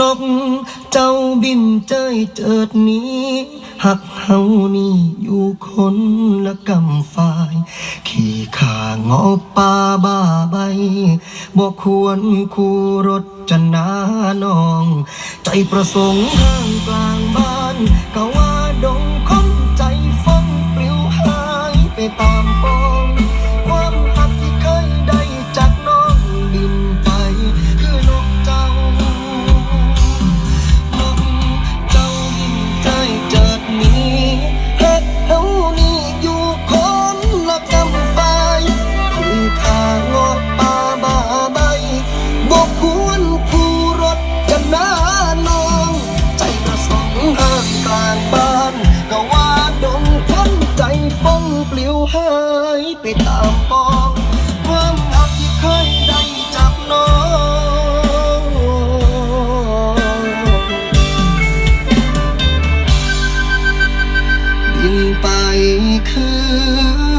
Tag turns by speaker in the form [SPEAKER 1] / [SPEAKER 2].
[SPEAKER 1] นกเจ้าบินเจยเจิดหนี้หักเฮานี่อยู่คนละกำฝ่าย ขี่ขางอป่าบ้าใบบอกควรคู่รถจะนานอง ใจประสงค์ห้างกลางบ้านก็ว่าดงคมใจฟังปลิวหายไปตาม ปลิวหายไปตามปองความหักที่เคยได้จากน้องบินไปคือ